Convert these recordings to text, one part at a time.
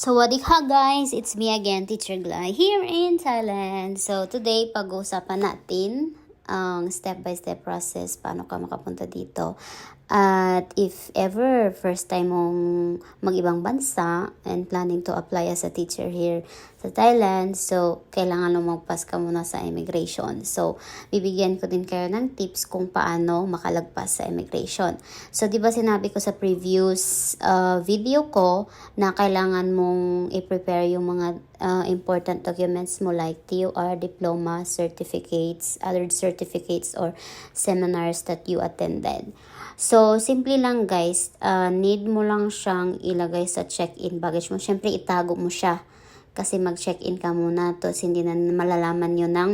Sawadika guys, it's me again, Teacher Glay, here in Thailand. So today, pag-uusapan natin ang step-by-step process, paano ka makapunta dito. At if ever first time mong mag-ibang bansa and planning to apply as a teacher here sa Thailand, so kailangan lumagpas ka muna sa immigration. So bibigyan ko din kayo ng tips kung paano makalagpas sa immigration. So 'di ba sinabi ko sa previous uh, video ko na kailangan mong i-prepare yung mga uh, important documents mo like TOR, diploma, certificates, other certificates or seminars that you attended. So, simple lang guys, uh, need mo lang siyang ilagay sa check-in baggage mo. Siyempre, itago mo siya kasi mag-check-in ka muna to hindi na malalaman yun ng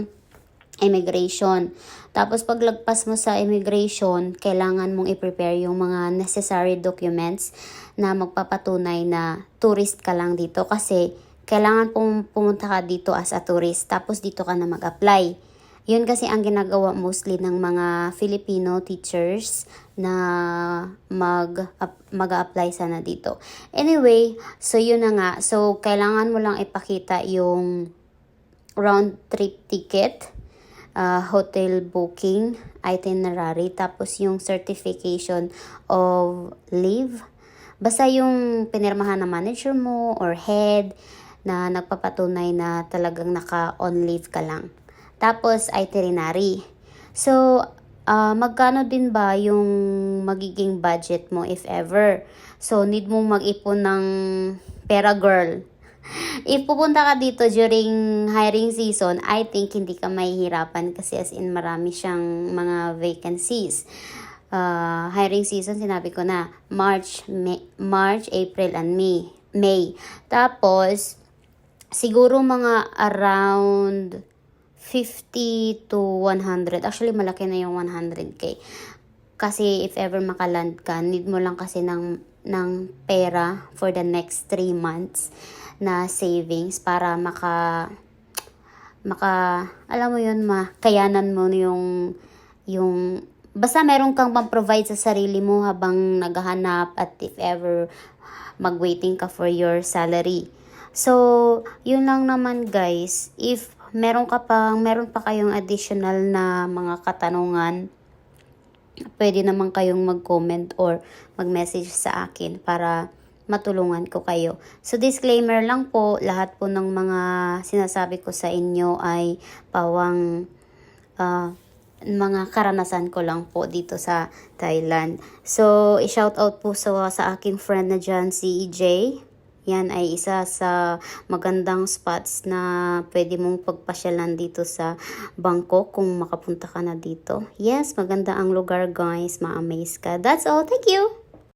immigration. Tapos, paglagpas mo sa immigration, kailangan mong i-prepare yung mga necessary documents na magpapatunay na tourist ka lang dito kasi kailangan pum- pumunta ka dito as a tourist tapos dito ka na mag-apply. Yun kasi ang ginagawa mostly ng mga Filipino teachers na mag mag-apply sana dito. Anyway, so yun na nga. So kailangan mo lang ipakita yung round trip ticket, uh, hotel booking, itinerary, tapos yung certification of leave. Basta yung pinirmahan ng manager mo or head na nagpapatunay na talagang naka-on leave ka lang. Tapos, itinerary. So, uh, magkano din ba yung magiging budget mo if ever? So, need mong mag-ipon ng pera girl. If pupunta ka dito during hiring season, I think hindi ka mahihirapan kasi as in marami siyang mga vacancies. Uh, hiring season, sinabi ko na, March, May, March, April, and May. May. Tapos, siguro mga around 50 to 100. Actually, malaki na yung 100k. Kasi if ever makaland ka, need mo lang kasi ng, ng pera for the next 3 months na savings para maka maka alam mo yun ma kayanan mo yung yung basta meron kang pang-provide sa sarili mo habang naghahanap at if ever mag-waiting ka for your salary. So, yun lang naman guys. If meron ka pang meron pa kayong additional na mga katanungan, pwede naman kayong mag-comment or mag-message sa akin para matulungan ko kayo. So disclaimer lang po, lahat po ng mga sinasabi ko sa inyo ay pawang uh, mga karanasan ko lang po dito sa Thailand. So, i-shout out po sa, sa aking friend na dyan, si EJ. Yan ay isa sa magandang spots na pwede mong pagpasyalan dito sa Bangkok kung makapunta ka na dito. Yes, maganda ang lugar guys. Ma-amaze ka. That's all. Thank you!